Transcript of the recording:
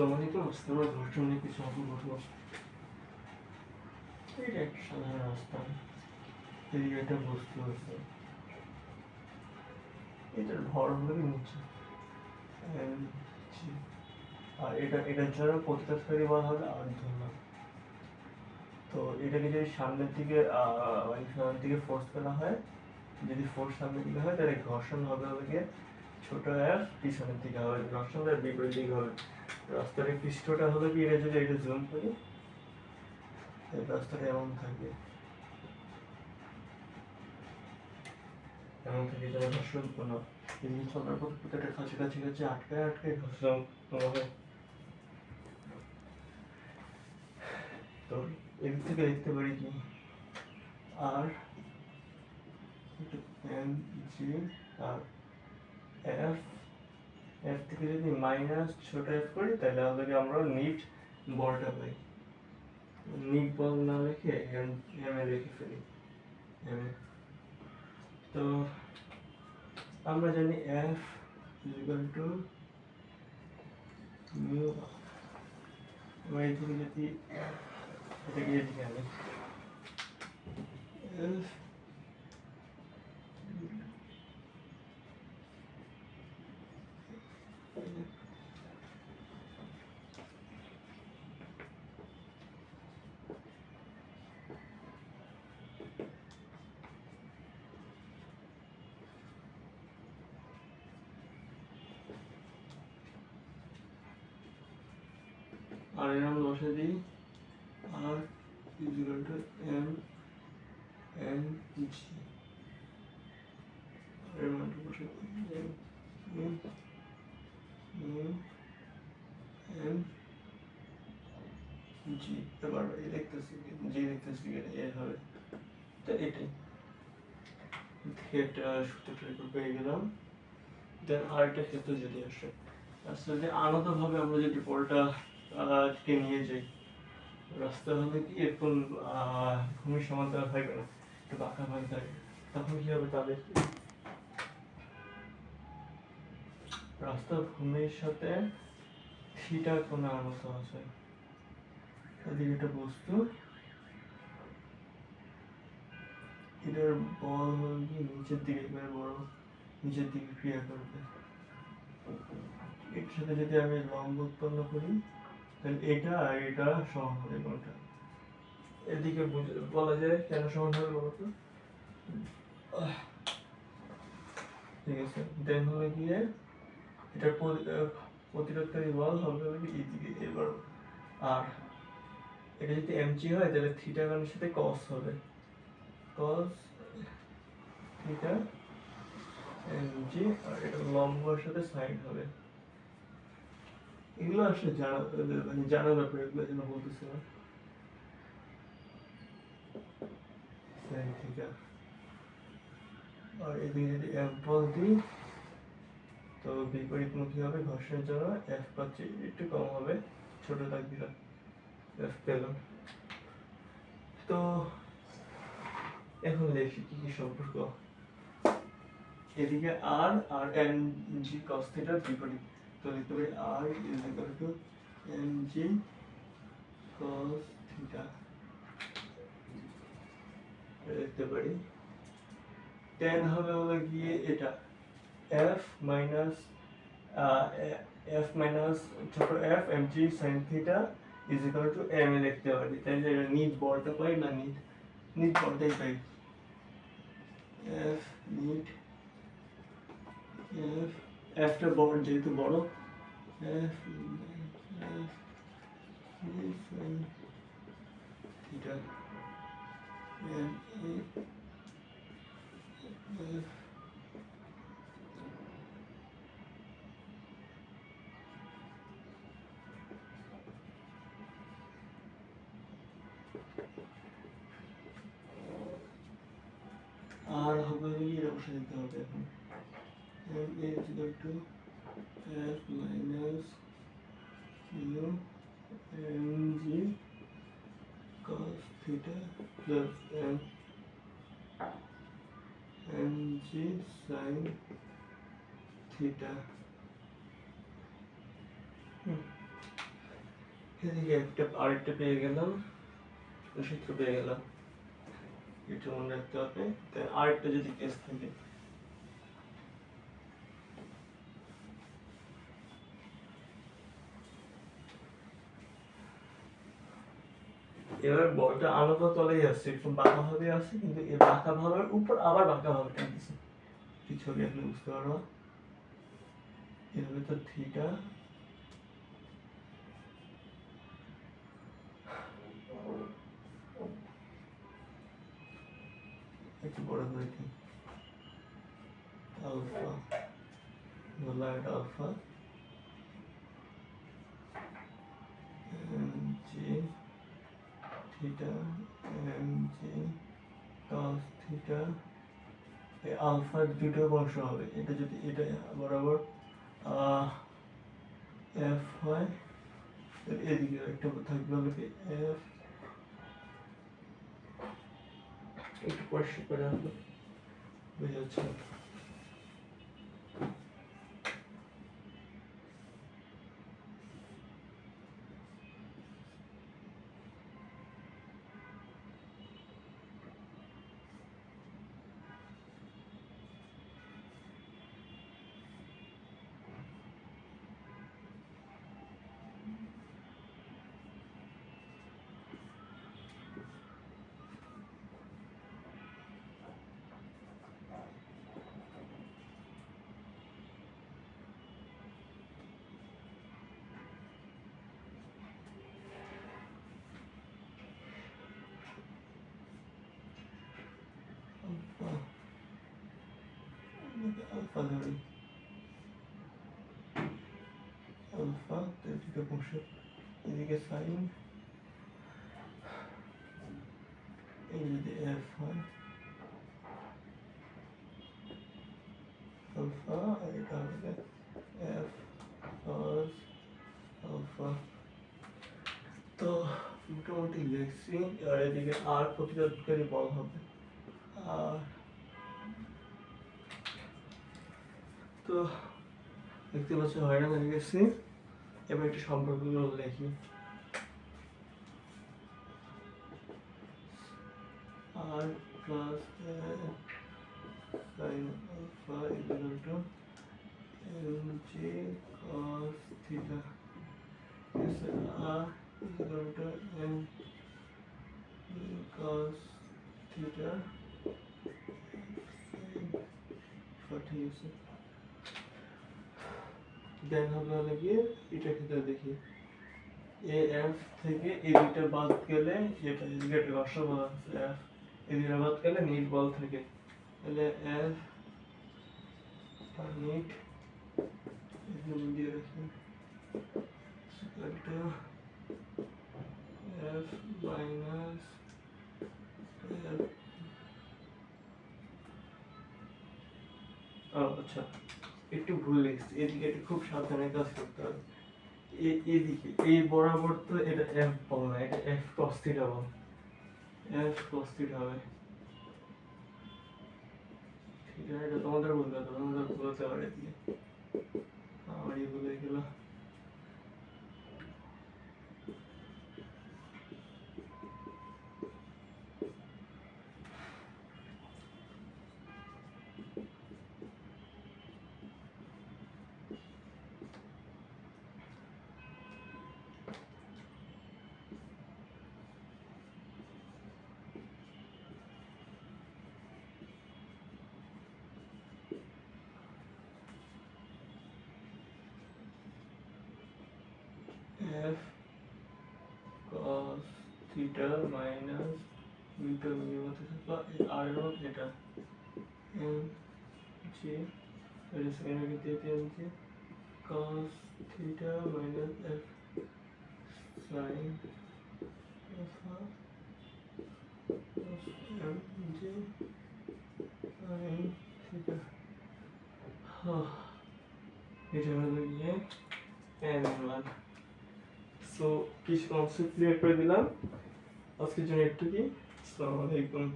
আসসালামু নিয়ে কিছু এটা একটা সাধারণ রাস্তা এদিকে একটা বস্তু আছে। এটার ভর নিচে আর এটা এটার জন্য বল হবে আর ধরলাম তো এটাকে যদি সামনের দিকে মানে সামনের দিকে ফোর্স করা হয়, যদি ফোর্স সামনের দিকে হয়, তাহলে ঘর্ষণ হবে হবে গিয়ে ছোট এফ পিছনের দিকে হবে, ঘর্ষণ ঘর্ষণটা বিপরীত দিকে হবে। রাস্তার এই পৃষ্ঠটা হলো কি? এটা যদি এটা জুম করি, এই রাস্তাটা এমন থাকবে এমন থাকে যেন ঘর্ষণ কোনো এদিকে চলার পর প্রত্যেকটা কাছে কাছে কাছে আটকায় আটকায় ঘর্ষণ হবে তো এদিক থেকে দেখতে পারি কি? আর এম জি আর এফ এফ থেকে যদি মাইনাস ছোট এফ করি, তাহলে আমাদেরকে আমরা নিট বলটা পাই। নিট বল না লিখে এম এ লিখে ফেলি। M A. তো আমরা জানি এফ ইকুয়াল টু মিউ আমরা এই থেকে যদি এটাকে এদিকে আনি? এফ আর এর নাম বসে দিই R equal to M N G এর মানটা বসে দিই এ হবে। এটাই। একটা সূত্রটা একটু পেয়ে গেলাম। দেন আরেকটা ক্ষেত্রে যদি আসে। আসলে আলাদাভাবে আমরা যদি বলটা কে নিয়ে যাই। রাস্তা হলে কি এখন ভূমি সমান্তরাল থাকবে না একটু বাঁকা ভাগ থাকে তখন কি হবে তাদের? রাস্তা ভূমির সাথে থিটা কোন আনত আছে। এদিকে একটা বস্তু। এটার বল কি? নিচের দিকে, একেবারে বড়। নিচের দিকে ক্রিয়া করবে। এর সাথে যদি আমি লম্ব উৎপন্ন করি তাহলে এটা আর এটা সমান হবে কোনটা এদিকে বলা যায় কেন সমান হবে বলতো? ঠিক আছে, দেন হলো গিয়ে এটার প্রতিরোধকারী বল হবে হলো কি এইদিকে এবার আর এটা যদি এমজি হয় তাহলে থিটা গানের সাথে কস হবে। কস থিটা এমজি আর এটা লম্বর সাথে সাইড হবে। এগুলো আসলে জানা মানে জানার ব্যাপার এগুলো যেন বলতেছি না। বল দিই, তো বিপরীতমুখী হবে? ঘর্ষণের জন্য এফ পাচ্ছি, একটু কম হবে, ছোট দাগ দিলাম পেলাম। তো এখন দেখি কি কি সম্পর্ক। এদিকে আর আর এন জি কস থিটার বিপরীত। পারি R is equal to N G cos theta লিখতে পারি। টেন হবে হলো গিয়ে এটা। এফ মাইনাস এফ মাইনাস ছোট F M G sine theta is equal to M A লিখতে পারি। তাহলে এটা নিট বলটা পাই না নিট নিট বলটাই পাই। এফ নিট এফ এফটা বড় যেহেতু বড়। এফ আর হবে হলে এটা দিতে হবে এখন। A is equal to F minus U M G cos theta plus m m g sin theta এদিকে একটা আরেকটা পেয়ে গেলাম সূত্র পেয়ে গেলাম এটা মনে রাখতে হবে তাই আরেকটা যদি কেস থাকে এবার বলটা আলাদা তলেই আসছে একটু বাঁকা ভাবে আসছে কিন্তু এই বাঁকা ভাবের উপর আবার বাঁকা ভাবে টানতেছে। কি ছবি আসলে বুঝতে পারব এভাবে তো থিটা একটু বড় করে দিই আলফা বললাম এটা alpha M G theta M cos theta এই আলফার দুটো বংশ হবে। এটা যদি এটা বরাবর এফ হয় এদিকে একটা থাকবে হলো কি এফ একটু পরিষ্কার করে আনলো বোঝা যাচ্ছে? এদিকে আলফা এদিকে বসে এদিকে সাইন এই যদি এফ হয় আলফা এটা হবে এফ কস আলফা। তো মোটামুটি লিখছি আর এদিকে আর প্রতিরোধকারী বল হবে। তো দেখতে পাচ্ছ হয়রান হয়ে গেছি। এবার একটু সম্পর্কগুলো লিখি R plus sine alpha equal to L G cos theta to M cos theta ঠিক আছে দেন হবে হলো গিয়ে এটা ক্ষেত্রে দেখি। এ এফ থেকে এই দুইটা বাদ গেলে যেটা এদিকে একটা রসা বল আছে এফ এই দুইটা বাদ গেলে নিট বল থাকে। তাহলে এফ নিট এখানে দিয়ে রাখি। একটা এফ মাইনাস এফ ও আচ্ছা। একটু ভুল লিখছি। এদিকে একটু খুব সাবধানে কাজ করতে হবে। এদিকে, এই বরাবর তো এটা এফ পাবো না, এটা এফ হবে এফ হবে। ঠিক আছে, এটা তোমাদের বলতে হবে তোমাদের বলতে পারে f cos theta minus দুইটা মিলির মধ্যে থাকল এই আর এর মধ্যে এটা m g এটা সেকেন্ড আগে দিয়ে দিলাম যে cos theta minus f sin alpha cos m g sin theta এটা হলো গিয়ে m এর মান সো কিছু কনসেপ্ট ক্লিয়ার করে দিলাম। আজকের জন্য একটু কি আসসালামু আলাইকুম।